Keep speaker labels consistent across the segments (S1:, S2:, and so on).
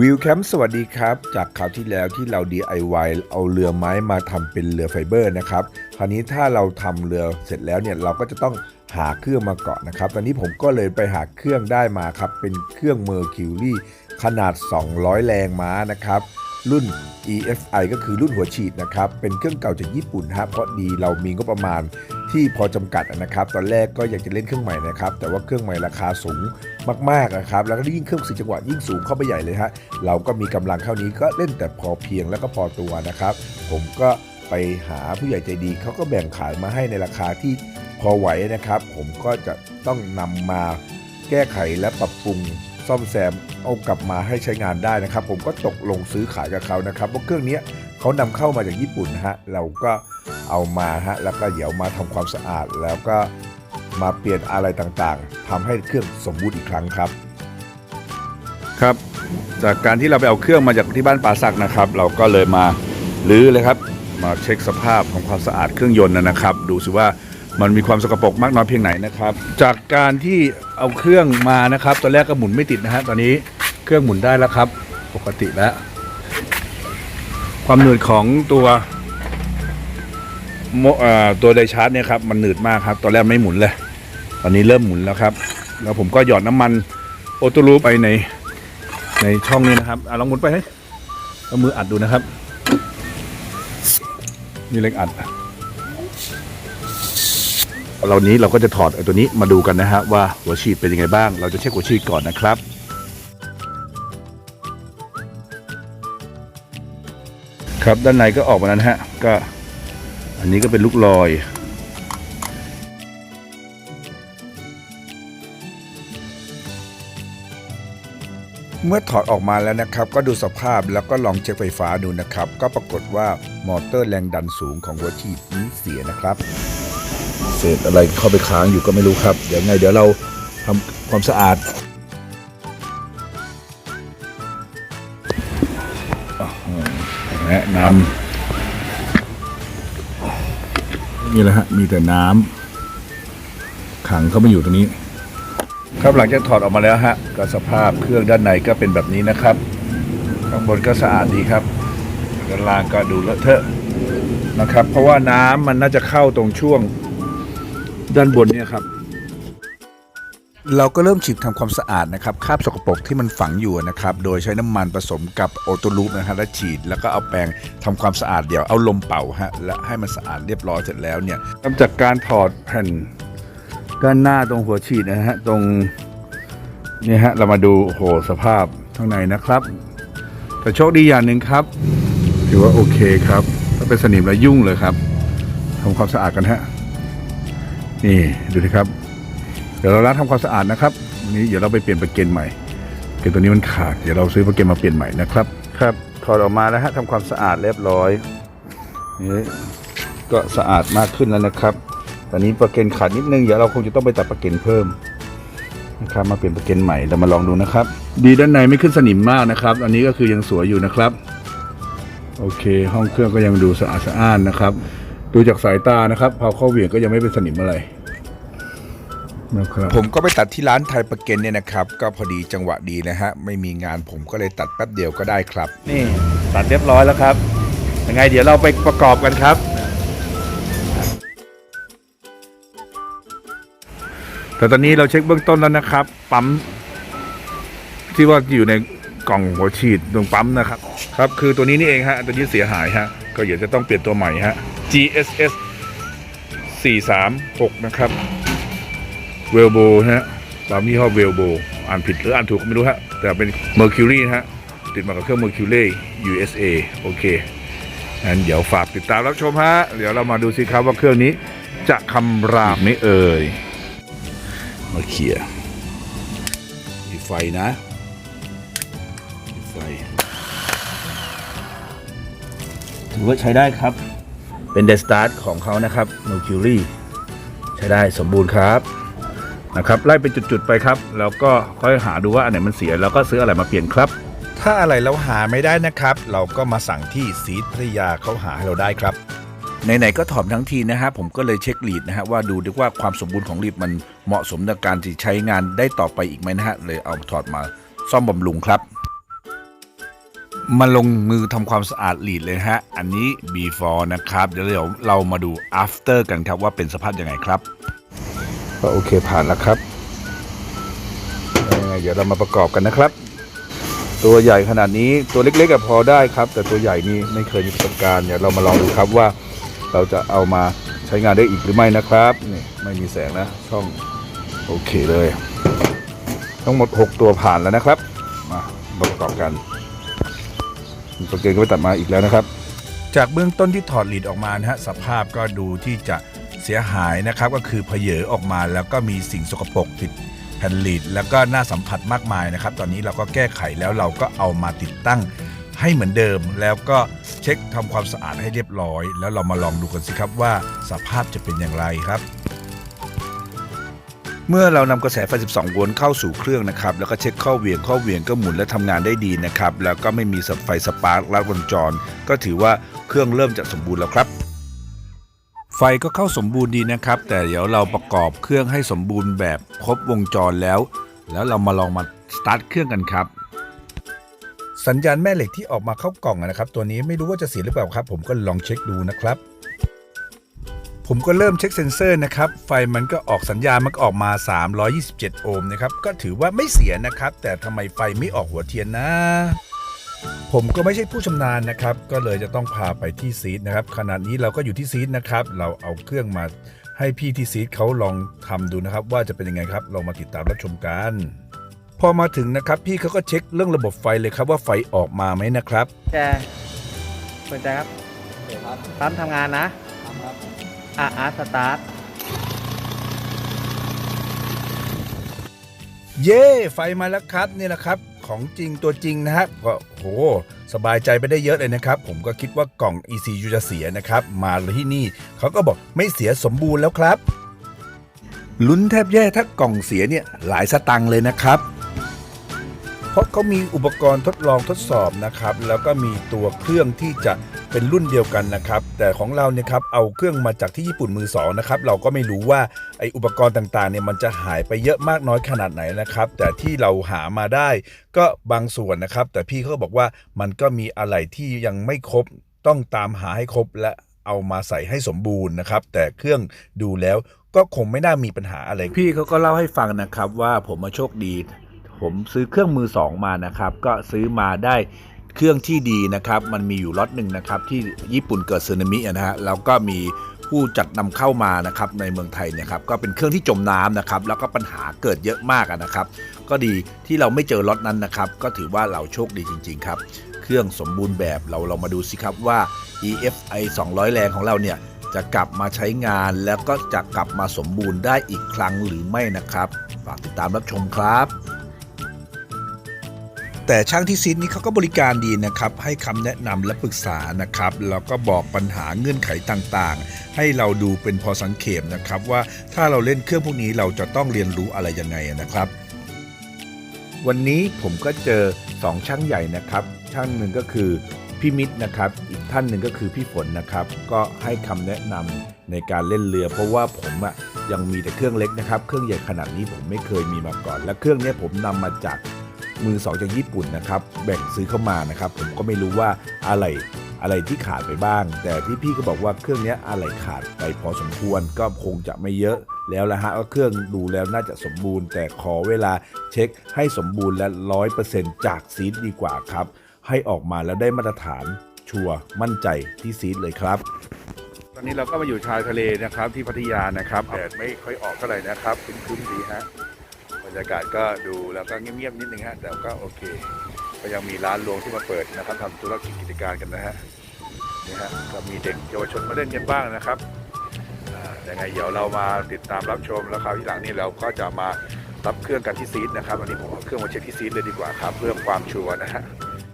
S1: วิวแคมป์สวัสดีครับ จากคราวที่แล้วที่เรา DIY เอาเรือไม้มาทำเป็นเรือไฟเบอร์นะครับ คราวนี้ถ้าเราทำเรือเสร็จแล้วเนี่ยเราก็จะต้องหาเครื่องมาเกาะนะครับ ตอนนี้ผมก็เลยไปหาเครื่องได้มาครับ เป็นเครื่อง Mercury ขนาด 200 แรงม้านะครับ รุ่น EFI ก็คือรุ่นหัวฉีดนะครับ เป็นเครื่องเก่าจากญี่ปุ่นฮะเพราะดีเรามีงบประมาณ ที่พอจำกัดนะครับ ตอนแรกก็อยากจะเล่นเครื่องใหม่นะครับ แต่ว่าเครื่องใหม่ราคาสูงมากๆนะครับ แล้วก็ยิ่งเครื่องสี่จังหวะยิ่งสูงเข้าไปใหญ่เลยฮะ เราก็มีกำลังเท่านี้ก็เล่นแต่พอเพียงแล้วก็พอตัวนะครับ ผมก็ไปหาผู้ใหญ่ใจดีเขาก็แบ่งขายมาให้ในราคาที่พอไหวนะครับ ผมก็จะต้องนำมาแก้ไขและปรับปรุงซ่อมแซมเอากลับมาให้ใช้งานได้นะครับ ผมก็ตกลงซื้อขายกับเขานะครับเพราะเครื่องนี้เขานำเข้ามาจากญี่ปุ่นนะฮะเราก็ เอามาฮะแล้วก็เดี๋ยวมาทำความสะอาด แล้วก็มาเปลี่ยนอะไรต่างๆทำให้เครื่องสมบูรณ์อีกครั้งครับ
S2: ครับ จากการที่เราไปเอาเครื่องมาจากที่บ้านป่าสักนะครับ เราก็เลยมาลื้อเลยครับ มาเช็คสภาพของความสะอาดเครื่องยนต์นะครับ ดูสิว่ามันมีความสกปรกมากน้อยเพียงไหนนะครับ จากการที่เอาเครื่องมานะครับ ตอนแรกก็หมุนไม่ติดนะฮะตอนนี้เครื่องหมุนได้แล้วครับ ปกติแล้ว ความหนืดของตัว ตัวไดชาร์จเนี่ยครับมันหนืดมากครับ ตอนแรกไม่หมุนเลย ตอนนี้เริ่มหมุนแล้วครับ แล้วผมก็หยอดน้ำมันโอตูรูไปในในช่องนี้นะครับอลองหมุนไปให้เอามืออัดดูนะครับ นี่เล็กอัดเรานี้เราก็จะถอดตัวนี้มาดูกันนะฮะว่าหัวฉีดเป็นยังไงบ้าง เราจะเช็คหัวฉีดก่อนนะครับครับด้านในก็ออกมาแล้วนฮะก็ อันนี้ก็เป็นลูกลอย
S1: เมื่อถอดออกมาแล้วนะครับ ก็ดูสภาพแล้วก็ลองเช็คไฟฟ้าดูนะครับ ก็ปรากฏว่ามอเตอร์แรงดันสูงของหัวฉีดนี้เสียนะครับ
S2: เศษอะไรเข้าไปค้างอยู่ก็ไม่รู้ครับ เดี๋ยวไงเดี๋ยวเราทำความสะอาดอะแนะนำ นี่แหละฮะมีแต่น้ำขังเข้ามาอยู่ตรงนี้ ครับหลังจากถอดออกมาแล้วฮะก็สภาพเครื่องด้านในก็เป็นแบบนี้นะครับข้างบนก็สะอาดดีครับด้านล่างก็ดูเลอะเทอะนะครับ เพราะว่าน้ำมันน่าจะเข้าตรงช่วงด้านบนเนี่ยครับ
S1: เราก็เริ่มฉีดทำความสะอาดนะครับคราบสกปรกที่มันฝังอยู่นะครับ โดยใช้น้ำมันผสมกับโอโตลูปนะฮะแล้วฉีดแล้วก็เอาแปรงทำความสะอาดเดี๋ยวเอาลมเป่าฮะและให้มันสะอาดเรียบร้อยเสร็จแล้วเนี่ย
S2: ทำจากการถอดแผ่นด้านหน้าตรงหัวฉีดนะฮะตรงนี่ฮะเรามาดูโหสภาพข้างในนะครับ แต่โชคดีอย่างหนึ่งครับ ถือว่าโอเคครับถ้าเป็นสนิมแล้วยุ่งเลยครับทำความสะอาดกันฮะนี่ดูดิครับ เดี๋ยวเราล้างทำความสะอาดนะครับวันนี้เดี๋ยวเราไปเปลี่ยนประเกนใหม่ประเกนตัวนี้มันขาดเดี๋ยวเราซื้อประเกนมาเปลี่ยนใหม่นะครับ ครับถอดออกมาแล้วฮะทำความสะอาดเรียบร้อยนี่ก็สะอาดมากขึ้นแล้วนะครับตอนนี้ประเกนขาดนิดนึงเดี๋ยวเราคงจะต้องไปตัดประเกนเพิ่มนะครับมาเปลี่ยนประเกนใหม่เรามาลองดูนะครับ ดีด้านในไม่ขึ้นสนิมมากนะครับ อันนี้ก็คือยังสวยอยู่นะครับ โอเค ห้องเครื่องก็ยังดูสะอาดสะอ้านนะครับ ดูจากสายตานะครับพอเข้าเหวี่ยงก็ยังไม่เป็นสนิมอะไร นะครับ
S1: ผมก็ไปตัดที่ร้านไทยประเก็นเนี่ยนะครับ ก็พอดีจังหวะดีนะฮะ ไม่มีงานผมก็เลยตัดแป๊บเดียวก็ได้ครับ
S2: นี่ตัดเรียบร้อยแล้วครับ ยังไงเดี๋ยวเราไปประกอบกันครับ แต่ตอนนี้เราเช็คเบื้องต้นแล้วนะครับ ปั๊ม ที่ว่าอยู่ในกล่องหัวฉีดตรงปั๊มนะครับ ครับ คือตัวนี้นี่เองฮะตัวนี้เสียหายฮะก็เดี๋ยวจะต้องเปลี่ยนตัวใหม่ฮะ GSS 436 นะครับ เวลโบฮะปั๊มยี่ห้อเวลโบอ่านผิดหรืออ่านถูกก็ไม่รู้ฮะ แต่เป็น Mercury นะฮะ ติดมากับเครื่อง Mercury USA โอเคงั้นเดี๋ยวฝากติดตามรับชมฮะ เดี๋ยวเรามาดูสิครับว่าเครื่องนี้จะคำรามไม่เอ่ย มาเคลียร์มีไฟนะมีไฟ ถือว่าใช้ได้ครับ เป็นเดสตาร์ทของเขานะครับ Mercury ใช้ได้สมบูรณ์ครับ นะครับไล่เป็นจุดๆไปครับ แล้วก็ค่อยหาดูว่าอันไหนมันเสียแล้วก็ซื้ออะไรมาเปลี่ยนครับ
S1: ถ้าอะไรเราหาไม่ได้นะครับ เราก็มาสั่งที่ซีดพัทยาเขาหาให้เราได้ครับไหนๆก็ถอมทั้งทีนะฮะผมก็เลยเช็คลีดนะฮะว่าดูดีว่าความสมบูรณ์ของลีดมันเหมาะสมในการที่ใช้งานได้ต่อไปอีกไหมนะฮะเลยเอาถอดมาซ่อมบำรุงครับ
S2: มาลงมือทำความสะอาดหลีดเลยฮะอันนี้ before นะครับเดี๋ยวเดี๋ยวเรามาดู after กันครับว่าเป็นสภาพยังไงครับ ก็โอเคผ่านแล้วครับยังไงเดี๋ยวเรามาประกอบกันนะครับ ตัวใหญ่ขนาดนี้ตัวเล็กๆก็พอได้ครับ แต่ตัวใหญ่นี่ไม่เคยมีประสบการณ์เดี๋ยวเรามาลองดูครับว่า เราจะเอามาใช้งานได้อีกหรือไม่นะครับนี่ไม่มีแสงนะช่องโอเคเลย ทั้งหมด 6 ตัวผ่านแล้วนะครับมาประกอบกันตัวเกงก็ไปตัดมาอีกแล้วนะครับ จากเบื้องต้นที่ถอดหลีดออกมานะฮะสภาพก็ดูที่จะ เสียหายนะครับก็คือเพเยอออกมาแล้วก็มีสิ่งสกปรกติดแผ่นลีดแล้วก็น่าสัมผัสมากมายนะครับ ตอนนี้เราก็แก้ไขแล้วเราก็เอามาติดตั้งให้เหมือนเดิมแล้วก็เช็คทำความสะอาดให้เรียบร้อย แล้วเรามาลองดูกันสิครับว่าสภาพจะเป็นอย่างไรครับ เมื่อเรานำกระแสไฟ 12 โวลต์เข้าสู่เครื่องนะครับ แล้วก็เช็คข้อเหวี่ยงข้อเหวี่ยงก็หมุนและทำงานได้ดีนะครับ แล้วก็ไม่มีสับไฟสปาร์กลัดวงจร ก็ถือว่าเครื่องเริ่มจะสมบูรณ์แล้วครับ ฟก็เข้าสมบูรณ์ดีนะครับ แต่เดี๋ยวเราประกอบเครื่องให้สมบูรณ์แบบครบวงจรแล้ว แล้วเรามาลองมาสตาร์ทเครื่องกันครับ สัญญาณแม่เหล็กที่ออกมาเข้ากล่องนะครับ ตัวนี้ไม่รู้ว่าจะเสียหรือเปล่าครับ ผมก็ลองเช็คดูนะครับ ผมก็เริ่มเช็คเซ็นเซอร์นะครับ ไฟมันก็ออกสัญญาณมันก็ออกมา 327 โอห์มนะครับ ก็ถือว่าไม่เสียนะครับ แต่ทำไมไฟไม่ออกหัวเทียนนะ ผมก็ไม่ใช่ผู้ชำนาญนะครับ ก็เลยจะต้องพาไปที่ซีดนะครับ ขณะนี้เราก็อยู่ที่ซีดนะครับ เราเอาเครื่องมาให้พี่ที่ซีดเขาลองทำดูนะครับ ว่าจะเป็นยังไงครับลองมาติดตามรับชมกัน พอมาถึงนะครับ พี่เขาก็เช็คเรื่องระบบไฟเลยครับว่าไฟออกมาไหมนะครับ
S3: แจเปิดใจครับ
S4: โอเคครับ
S3: ปั๊มทำงานนะ
S4: ทำครับ
S3: อะอาร์ตสตาร์ท
S2: เย่ไฟมาแล้วครับนี่แหละครับ ของจริงตัวจริงนะฮะก็โห สบายใจไปได้เยอะเลยนะครับ ผมก็คิดว่ากล่อง ECU จะเสียนะครับ มาที่นี่เขาก็บอกไม่เสียสมบูรณ์แล้วครับลุ้นแทบแย่ถ้ากล่องเสียเนี่ยหลายสตังค์เลยนะครับ เพราะเขามีอุปกรณ์ทดลองทดสอบนะครับ แล้วก็มีตัวเครื่องที่จะเป็นรุ่นเดียวกันนะครับ แต่ของเราเนี่ยครับเอาเครื่องมาจากที่ญี่ปุ่นมือสองนะครับ เราก็ไม่รู้ว่าไออุปกรณ์ต่างๆเนี่ยมันจะหายไปเยอะมากน้อยขนาดไหนนะครับ แต่ที่เราหามาได้ก็บางส่วนนะครับ แต่พี่เขาบอกว่ามันก็มีอะไรที่ยังไม่ครบต้องตามหาให้ครบและเอามาใส่ให้สมบูรณ์นะครับ แต่เครื่องดูแล้วก็คงไม่น่ามีปัญหาอะไร พี่เขาก็เล่าให้ฟังนะครับว่าผมมาโชคดี ผมซื้อเครื่องมือสองมานะครับ ก็ซื้อมาได้เครื่องที่ดีนะครับ มันมีอยู่ล็อตหนึ่งนะครับ ที่ญี่ปุ่นเกิดสึนามินะฮะแล้วก็มีผู้จัดนำเข้ามานะครับในเมืองไทยเนะครับก็เป็นเครื่องที่จมน้ำนะครับ แล้วก็ปัญหาเกิดเยอะมากนะครับ ก็ดีที่เราไม่เจอล็อตนั้นนะครับ ก็ถือว่าเราโชคดีจริง ๆ ครับ เครื่องสมบูรณ์แบบเราเรามาดูสิครับว่า EFI 200 แรงของเราเนี่ยจะกลับมาใช้งานแล้วก็จะกลับมาสมบูรณ์ได้อีกครั้งหรือไม่นะครับ ฝากติดตามรับชมครับ แต่ช่างที่ซิดนี้เขาก็บริการดีนะครับ ให้คำแนะนำและปรึกษานะครับแล้วก็บอกปัญหาเงื่อนไขต่างๆ ให้เราดูเป็นพอสังเขปนะครับ ว่าถ้าเราเล่นเครื่องพวกนี้เราจะต้องเรียนรู้อะไรยังไงนะครับ วันนี้ผมก็เจอ 2 ช่างใหญ่นะครับ ช่างหนึ่งก็คือพี่มิตรนะครับ อีกท่านหนึ่งก็คือพี่ฝนนะครับ ก็ให้คำแนะนำในการเล่นเรือ เพราะว่าผมอะยังมีแต่เครื่องเล็กนะครับ เครื่องใหญ่ขนาดนี้ผมไม่เคยมีมาก่อน และเครื่องนี้ผมนำมาจาก มือสองจากญี่ปุ่นนะครับแบ่งซื้อเข้ามานะครับ ผมก็ไม่รู้ว่าอะไรอะไรที่ขาดไปบ้าง แต่พี่ๆก็บอกว่าเครื่องนี้อะไรขาดไปพอสมควรก็คงจะไม่เยอะ แล้วละฮะก็เครื่องดูแล้วน่าจะสมบูรณ์ แต่ขอเวลาเช็คให้สมบูรณ์และร้อยเปอร์เซ็นต์จากซีดดีกว่าครับ ให้ออกมาแล้วได้มาตรฐานชัวร์มั่นใจที่ซีดเลยครับตอนนี้เราก็มาอยู่ชายทะเลนะครับที่พัทยานะครับแดดไม่ค่อยออกเท่าไหร่นะครับครึ้มๆดีฮะ รยากาศก็ดูแล้วก็เงียบๆนิดนึงฮะแต่ก็โอเค ก็ยังมีร้านรวงที่มาเปิดนะครับทำธุรกิจกิจการกันนะฮะนี่ฮะก็มีเด็กเยาวชนมาเล่นกันบ้างนะครับยังไงเดี๋ยวเรามาติดตามรับชมแล้วคราวที่หลังนี้เราก็จะมารับเครื่องกันที่ซีดนะครับวันนี้ผมเอาเครื่องมาเช็คที่ซีดเลยดีกว่าครับเพื่อความชัวร์นะฮะ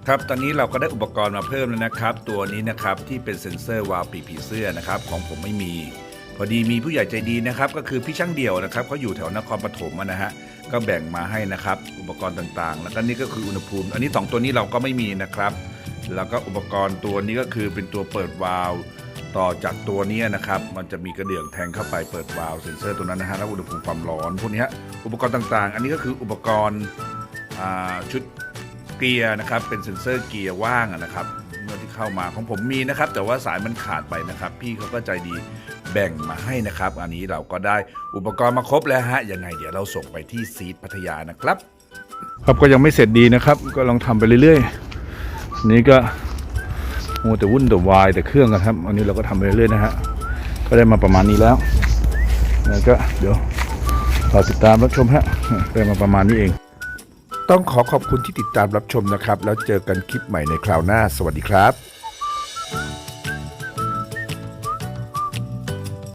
S2: ครับตอนนี้เราก็ได้อุปกรณ์มาเพิ่มแล้วนะครับ ตัวนี้นะครับที่เป็นเซ็นเซอร์วาล์วปีกผีเสื้อนะครับของผมไม่มี พอดีมีผู้ใหญ่ใจดีนะครับ ก็คือพี่ช่างเดี่ยวนะครับเขาอยู่แถวนครปฐมนะฮะก็แบ่งมาให้นะครับ อุปกรณ์ต่างๆ แล้วก็นี่ก็คืออุณหภูมิ อันนี้สองตัวนี้เราก็ไม่มีนะครับ แล้วก็อุปกรณ์ตัวนี้ก็คือเป็นตัวเปิดวาล์วต่อจากตัวนี้นะครับ มันจะมีกระเดื่องแทงเข้าไปเปิดวาล์วเซ็นเซอร์ตัวนั้นนะฮะแล้วอุณหภูมิความร้อนพวกนี้ฮะอุปกรณ์ต่างๆ อันนี้ก็คืออุปกรณ์ชุดเกียร์นะครับ เป็นเซ็นเซอร์เกียร์ว่างนะครับเมื่อที่เข้ามาของผมมีนะครับ แต่ว่าสายมันขาดไปนะครับ พี่เขาก็ใจดี แบ่งมาให้นะครับ อันนี้เราก็ได้อุปกรณ์มาครบแล้วฮะยังไงเดี๋ยวเราส่งไปที่ซีดพัทยานะครับ ครับก็ยังไม่เสร็จดีนะครับ ก็ลองทำไปเรื่อยๆอันนี้ก็โอ้แต่วุ่นแต่วายแต่เครื่องกันครับ อันนี้เราก็ทำไปเรื่อยๆนะฮะก็ได้มาประมาณนี้แล้วแล้วก็เดี๋ยวรอติดตามรับชมฮะได้มาประมาณนี้เอง
S1: ต้องขอขอบคุณที่ติดตามรับชมนะครับ แล้วเจอกันคลิปใหม่ในคราวหน้า สวัสดีครับ